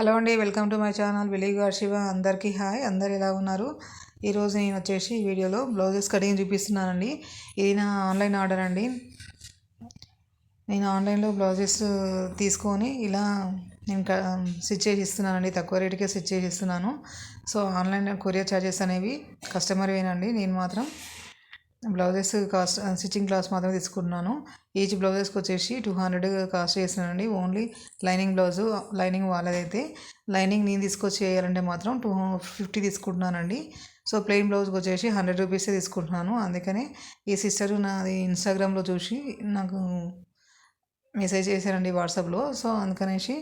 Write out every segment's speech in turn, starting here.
Hello అండి welcome to my channel విలీగ్ శివ. అందరికీ హాయ్. అందరు ఎలా ఉన్నారు? ఈరోజు నేను వచ్చేసి ఈ వీడియోలో బ్లౌజెస్ కటింగ్ చూపిస్తున్నానండి. ఇది నా ఆన్లైన్ ఆర్డర్ అండి. నేను ఆన్లైన్లో బ్లౌజెస్ తీసుకొని ఇలా నేను స్టిచ్ చేసి ఇస్తున్నానండి. తక్కువ రేటుకే స్టిచ్ చేసి ఇస్తున్నాను. సో ఆన్లైన్ కొరియర్ ఛార్జెస్ అనేవి కస్టమర్వేనండి నేను మాత్రం బ్లౌజెస్ కాస్ట్ స్టిచ్చింగ్ క్లాస్ మాత్రమే తీసుకున్నాను ఈచ్ బ్లౌజెస్కి వచ్చేసి టూ హండ్రెడ్ కాస్ట్ చేసినానండి ఓన్లీ లైనింగ్ బ్లౌజు లైనింగ్ వాళ్ళదైతే. లైనింగ్ నేను తీసుకొచ్చి వేయాలంటే మాత్రం టూ ఫిఫ్టీ తీసుకుంటున్నానండి. సో ప్లెయిన్ బ్లౌజ్కి వచ్చేసి హండ్రెడ్ రూపీసే తీసుకుంటున్నాను. అందుకనే ఈ సిస్టర్ నాది ఇన్స్టాగ్రామ్లో చూసి నాకు మెసేజ్ చేశారండి వాట్సాప్లో సో అందుకనేసి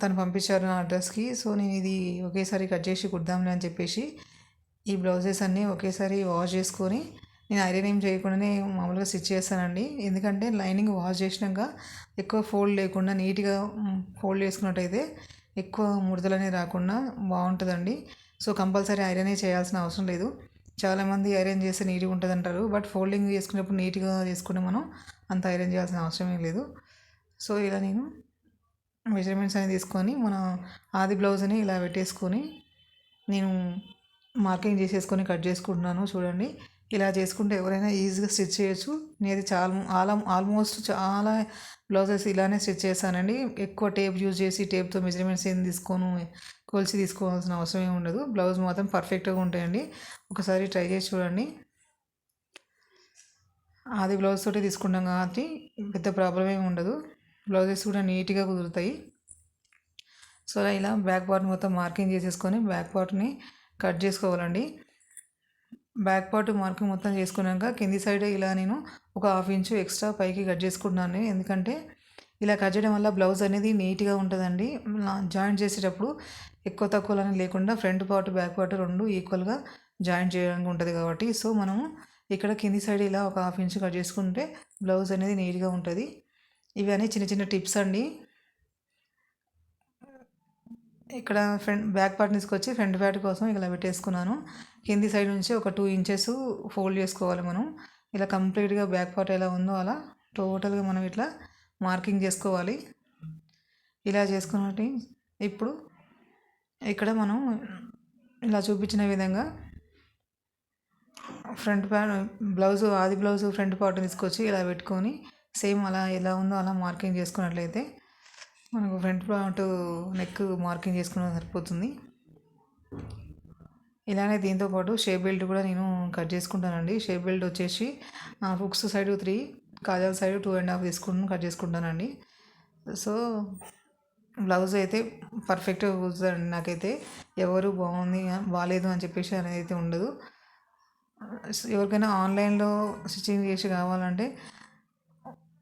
తను పంపించారు నా అడ్రస్కి సో నేను ఇది ఒకేసారి కట్ చేసి కుడదాంలే అని చెప్పేసి ఈ బ్లౌజెస్ అన్నీ ఒకేసారి వాష్ చేసుకొని నేను ఐరన్ ఏం చేయకుండానే మామూలుగా స్టిచ్ చేస్తానండి. ఎందుకంటే లైనింగ్ వాష్ చేసినాక ఎక్కువ ఫోల్డ్ లేకుండా నీట్గా ఫోల్డ్ చేసుకున్నట్టయితే ఎక్కువ ముడతలనే రాకుండా బాగుంటుందండి. సో కంపల్సరీ ఐరనే చేయాల్సిన అవసరం లేదు. చాలామంది ఐరన్ చేస్తే నీట్గా ఉంటుంది అంటారు బట్ ఫోల్డింగ్ చేసుకునేప్పుడు నీట్గా చేసుకుంటే మనం అంత ఐరన్ చేయాల్సిన అవసరం ఏం లేదు. సో ఇలా నేను మెజర్మెంట్స్ అనేది తీసుకొని మన ఆది బ్లౌజ్ని ఇలా పెట్టేసుకొని నేను మార్కింగ్ చేసేసుకొని కట్ చేసుకుంటున్నాను చూడండి. ఇలా చేసుకుంటే ఎవరైనా ఈజీగా స్టిచ్ చేయొచ్చు. నేను చాలా ఆల్ ఆల్మోస్ట్ చాలా బ్లౌజెస్ ఇలానే స్టిచ్ చేస్తానండి. ఎక్కువ టేప్ యూజ్ చేసి టేప్తో మెజర్మెంట్స్ ఏం తీసుకోను కొలిసి తీసుకోవాల్సిన అవసరం ఏమి ఉండదు. బ్లౌజ్ మాత్రం పర్ఫెక్ట్గా ఉంటాయండి. ఒకసారి ట్రై చేసి చూడండి. అది బ్లౌజ్ తోటి తీసుకుంటాం కాబట్టి పెద్ద ప్రాబ్లం ఏమి ఉండదు. బ్లౌజెస్ కూడా నీట్గా కుదురుతాయి. సో ఇలా బ్యాక్ పార్ట్ మొత్తం మార్కింగ్ చేసేసుకొని బ్యాక్ పార్ట్ని కట్ చేసుకోవాలండి. బ్యాక్ పార్ట్ మార్కింగ్ మొత్తం చేసుకున్నాక కింది సైడ్ ఇలా నేను ఒక హాఫ్ ఇంచు ఎక్స్ట్రా పైకి కట్ చేసుకుంటున్నాను ఎందుకంటే ఇలా కట్ చేయడం వల్ల బ్లౌజ్ అనేది నీట్గా ఉంటుందండి. జాయింట్ చేసేటప్పుడు ఎక్కువ తక్కువలని లేకుండా ఫ్రంట్ పార్ట్ బ్యాక్ పార్ట్ రెండు ఈక్వల్గా జాయింట్ చేయడానికి ఉంటుంది కాబట్టి. సో మనము ఇక్కడ కింది సైడ్ ఇలా ఒక హాఫ్ ఇంచ్ కట్ చేసుకుంటే బ్లౌజ్ అనేది నీట్గా ఉంటుంది. ఇవన్నీ చిన్న చిన్న టిప్స్ అండి. ఇక్కడ ఫ్రంట్ బ్యాక్ పార్ట్ తీసుకొచ్చి ఫ్రంట్ పార్ట్ కోసం ఇలా పెట్టేసుకున్నాను. కింది సైడ్ నుంచి ఒక టూ ఇంచెస్ ఫోల్డ్ చేసుకోవాలి మనం. ఇలా కంప్లీట్గా బ్యాక్ పార్ట్ ఎలా ఉందో అలా టోటల్గా మనం ఇట్లా మార్కింగ్ చేసుకోవాలి. ఇలా చేసుకున్నట్టు ఇప్పుడు ఇక్కడ మనం ఇలా చూపించిన విధంగా ఫ్రంట్ పార్ట్ బ్లౌజ్ ఆది బ్లౌజ్ ఫ్రంట్ పార్ట్ తీసుకొచ్చి ఇలా పెట్టుకొని సేమ్ అలా ఎలా ఉందో అలా మార్కింగ్ చేసుకున్నట్లయితే మనకు ఫ్రంట్ పార్ట్ నెక్ మార్కింగ్ చేసుకున్న సరిపోతుంది. ఇలానే దీంతో పాటు షేప్ బెల్ట్ కూడా నేను కట్ చేసుకుంటానండి. షేప్ బెల్ట్ వచ్చేసి హుక్స్ సైడ్ త్రీ కాజాల సైడ్ టూ అండ్ హాఫ్ తీసుకుని కట్ చేసుకుంటానండి. సో బ్లౌజ్ అయితే పర్ఫెక్ట్గా కుదురుతుందండి నాకైతే ఎవరు బాగుంది బాగాలేదు అని చెప్పేసి అనేది అయితే ఉండదు. ఎవరికైనా ఆన్లైన్లో స్టిచ్చింగ్ చేసి కావాలంటే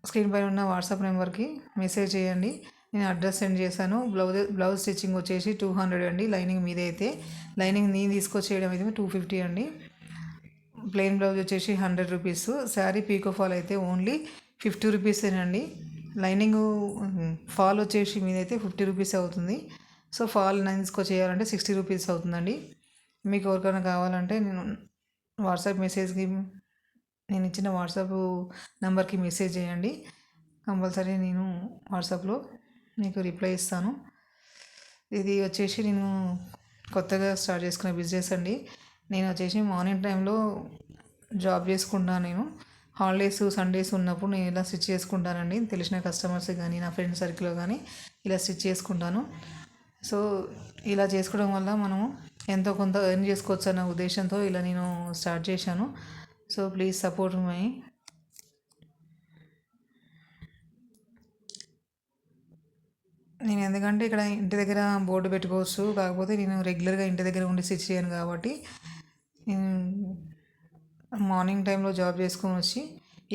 స్క్రీన్ పైన ఉన్న వాట్సాప్ నెంబర్కి మెసేజ్ చేయండి. నేను అడ్రస్ సెండ్ చేశాను. బ్లౌజ్ బ్లౌజ్ స్టిచ్చింగ్ వచ్చేసి టూ హండ్రెడ్ అండి. లైనింగ్ మీద అయితే. లైనింగ్ నేను తీసుకొచ్చేయడం అయితే టూ ఫిఫ్టీ అండి. ప్లెయిన్ బ్లౌజ్ వచ్చేసి hundred rupees. Sari pico fall అయితే ఓన్లీ ఫిఫ్టీ రూపీసేనండి లైనింగ్ ఫాల్ వచ్చేసి మీదైతే ఫిఫ్టీ రూపీస్ అవుతుంది. సో ఫాల్ నేను తీసుకొచ్చేయాలంటే సిక్స్టీ రూపీస్ అవుతుందండి. మీకు ఎవరికైనా కావాలంటే నేను వాట్సాప్ మెసేజ్కి నేను ఇచ్చిన వాట్సాప్ నెంబర్కి మెసేజ్ చేయండి. కంపల్సరీ నేను వాట్సాప్లో మీకు రిప్లై ఇస్తాను. ఇది వచ్చేసి నేను కొత్తగా స్టార్ట్ చేసుకునే బిజినెస్ అండి. నేను వచ్చేసి మార్నింగ్ టైంలో జాబ్ చేసుకుంటాను నేను. హాలిడేస్ సండేస్ ఉన్నప్పుడు నేను ఇలా స్టిచ్ చేసుకుంటానండి. తెలిసిన కస్టమర్స్ కానీ నా ఫ్రెండ్ సర్కిల్లో కానీ ఇలా స్టిచ్ చేసుకుంటాను. సో ఇలా చేసుకోవడం వల్ల మనము ఎంతో కొంత ఎర్న్ చేసుకోవచ్చు అన్న ఉద్దేశంతో ఇలా నేను స్టార్ట్ చేశాను. సో ప్లీజ్ సపోర్ట్ మై నేను ఎందుకంటే ఇక్కడ ఇంటి దగ్గర బోర్డు పెట్టుకోవచ్చు. కాకపోతే నేను రెగ్యులర్గా ఇంటి దగ్గర ఉండి స్టిచ్ చేయను కాబట్టి మార్నింగ్ టైంలో జాబ్ చేసుకొని వచ్చి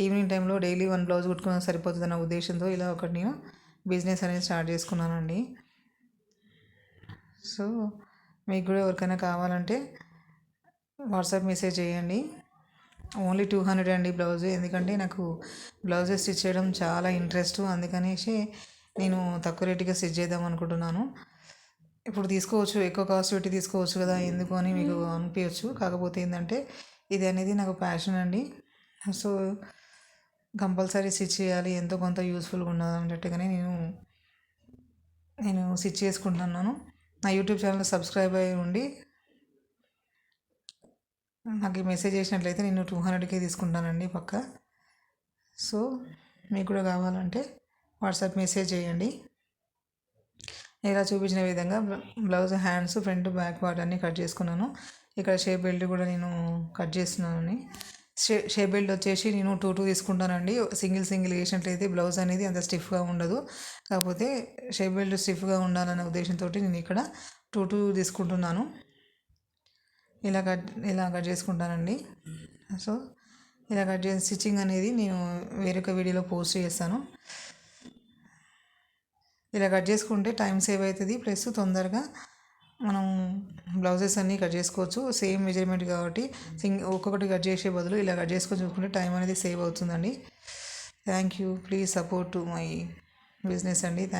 ఈవినింగ్ టైంలో డైలీ వన్ బ్లౌజ్ కుట్టుకున్న సరిపోతుంది అన్న ఉద్దేశంతో ఇలా ఒకటి నేను బిజినెస్ అనేది స్టార్ట్ చేసుకున్నానండి. సో మీకు కూడా ఎవరికైనా కావాలంటే వాట్సాప్ మెసేజ్ చేయండి. ఓన్లీ టూ హండ్రెడ్ అండి బ్లౌజ్. ఎందుకంటే నాకు బ్లౌజెస్ స్టిచ్ చేయడం చాలా ఇంట్రెస్ట్. అందుకనేసి నేను తక్కువ రేటుగా స్టిచ్ చేద్దాం అనుకుంటున్నాను. ఇప్పుడు తీసుకోవచ్చు ఎక్కువ కాస్ట్ పెట్టి తీసుకోవచ్చు కదా ఎందుకు అని మీకు అనిపించచ్చు కాకపోతే ఏంటంటే ఇది అనేది నాకు ప్యాషన్ అండి. సో కంపల్సరీ స్టిచ్ చేయాలి ఎంతో కొంత యూస్ఫుల్గా ఉన్నది అన్నట్టుగానే నేను నేను స్టిచ్ చేసుకుంటున్నాను. నా యూట్యూబ్ ఛానల్ సబ్స్క్రైబ్ అయి ఉండి నాకు మెసేజ్ చేసినట్లయితే నేను టూ హండ్రెడ్కే తీసుకుంటానండి పక్క. సో మీకు కూడా కావాలంటే వాట్సాప్ మెసేజ్ చేయండి. ఇలా చూపించిన విధంగా blouse hands front back part అన్నీ కట్ చేసుకున్నాను. ఇక్కడ షేప్ బెల్ట్ కూడా నేను కట్ చేస్తున్నాను షే షేప్ బెల్ట్ వచ్చేసి నేను టూ టూ తీసుకుంటానండి. సింగిల్ సింగిల్ వేసినట్లయితే బ్లౌజ్ అనేది అంత స్టిఫ్గా ఉండదు. కాకపోతే షేప్ బెల్ట్ స్టిఫ్గా ఉండాలనే ఉద్దేశంతో నేను ఇక్కడ టూ టూ తీసుకుంటున్నాను. ఇలా కట్ ఇలా కట్ చేసుకుంటానండి. సో ఇలా కట్ చేసి స్టిచ్చింగ్ అనేది నేను వేరొక వీడియోలో పోస్ట్ చేస్తాను. ఇలా కట్ చేసుకుంటే టైం సేవ్ అవుతుంది. ప్లస్ తొందరగా మనం బ్లౌజెస్ అన్నీ కట్ చేసుకోవచ్చు. సేమ్ మెజర్మెంట్ కాబట్టి సింగ్ ఒక్కొక్కటి కట్ చేసే బదులు ఇలా కట్ చేసుకొని చూసుకుంటే టైం అనేది సేవ్ అవుతుందండి. Thank you. Please support to my business అండి. థ్యాంక్